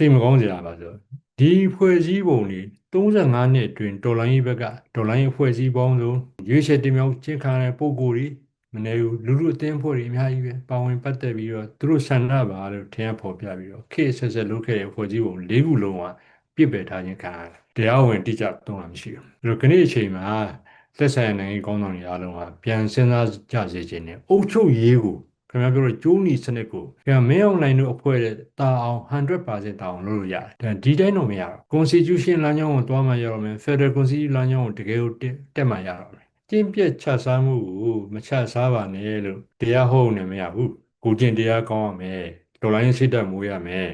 စိတ်မကောင်းစရာပါဆိုဒီဖွဲ့စည်းပုံတွေ35နှစ်အတွင်းဒေါ်လာရေးဘက်ကဒေါ်လာရေးဖွဲ့စည်းပေါင်းစုံရွေးချယ်တင်မြှောက်ချင်းခံတဲ့ပုံကိုယ်တွေမနေဘူးလူလူအသင်းဖွဲ့တွေအများကြီးပဲပါဝင်ပတ်သက်ပြီးတော့သူတို့ဆန္ဒပါလို့ထင်ရဖော်ပြပြီးတော့ခေတ်ဆက်ဆက်လုပ်ခဲ့တဲ့ဖွဲ့စည်းပုံ၄ခုလုံးကပြစ်ပယ်ထားခြင်းခံရတယ်တရားဝင်တိကျသုံးတာမရှိဘူးအဲ့တော့ခဏအချိန်မှာသက်ဆိုင်နိုင်ငံကောင်းဆောင်တွေအားလုံးကပြန်စဉ်းစားကြစေခြင်းနဲ့အုပ်ချုပ်ရေးကို ခင်ဗျားပြောတဲ့ကျိုးနီစနစ်ကိုခင်ဗျာမင်းအောင်လိုင်းတို့အဖွဲ့တဲ့တာအောင်100%တာအောင်လုပ်လို့ရတယ်ဒါဒီတိုင်းတော့မရတော့ constitution လမ်းကြောင်းကိုတွားမှရတော့မယ် federal constitution လမ်းကြောင်းကိုတကယ်ကိုတက်မှရတော့မယ်ကျင့်ပြတ်ချစားမှုကိုမချစားပါနဲ့လို့တရားဟောနေမရဘူးကိုကျင့်တရားကောင်းရမယ်ဒေါ်လာရင်းစိတ်တက်မိုးရမယ်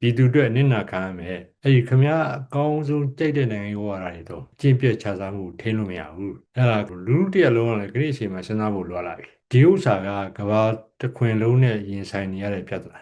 ပြည်သူအတွက်နစ်နာခံရမယ်အဲ့ဒီခမရအကောင်းဆုံးကြိုက်တဲ့နိုင်ငံရေးဝါဒတွေတော့ကျင့်ပြတ်ချစားမှုထိန်းလို့မရဘူးအဲ့ဒါကလူလူတရက်လုံးကလည်းခရီးအချိန်မှာစဉ်းစားဖို့လိုလာပြီ ဒီဥစ္စာကကဘာတစ်ခွင်လုံးနဲ့ရင်ဆိုင်နေရတဲ့ပြဿနာ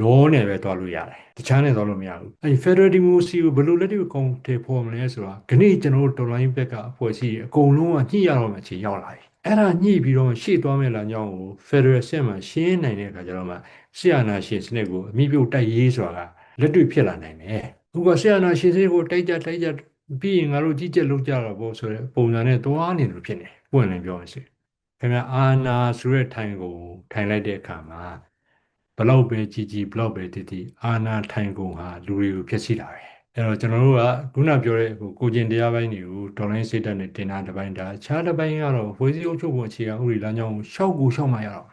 လောနဲ့ပဲတွားလို့ရတယ်တခြားနဲ့တွားလို့မရဘူးအဲ့ဒီ Federal Democracy ကိုဘယ်လိုလက်တွေ့ကောင်းထေဖော်မလဲဆိုတာခဏကျွန်တော်တို့ဒေါ်လာရင်းဘက်ကအဖွဲ့အစည်းအကုန်လုံးကညှိရတော့မှအချိန်ရောက်လာပြီအဲ့ဒါညှိပြီးတော့ရှေ့သွားမဲ့လမ်းကြောင်းကို Federal ဆက်မှာရှင်းနိုင်တဲ့အခါကျတော့မှဆီယနာရှင်စနစ်ကိုအမိပြုတ်တိုက်ရေးဆိုတာကလက်တွေ့ဖြစ်လာနိုင်တယ်အခုကဆီယနာရှင်စနစ်ကိုတိုက်ကြတိုက်ကြပြီးရင်ငါတို့ကြီးကြက်လုပ်ကြတော့ဗောဆိုတဲ့ပုံစံနဲ့သွားနေလို့ဖြစ်နေပွင့်လင်းပြောမှရှိ ခင်ဗျာအာနာဆိုတဲ့ထိုင်ကို ထိုင်လိုက်တဲ့အခါမှာဘလောက်ပဲကြီးကြီးဘလောက်ပဲတည်တည်အာနာထိုင်ကုန်ဟာလူတွေကိုဖျက်ဆီးတာပဲအဲ့တော့ကျွန်တော်တို့ကခုနပြောတဲ့ဟိုကိုကျင်တရားပိုင်းတွေကိုဒေါ်လိုင်းစိတ်ဓာတ်နဲ့တင်တာတစ်ပိုင်းဒါခြားတစ်ပိုင်းကတော့ဝေစီအုပ်ချုပ်ပုံအခြေခံဥပဒေလမ်းကြောင်းကိုရှောက်ကိုရှောက်မှရတော့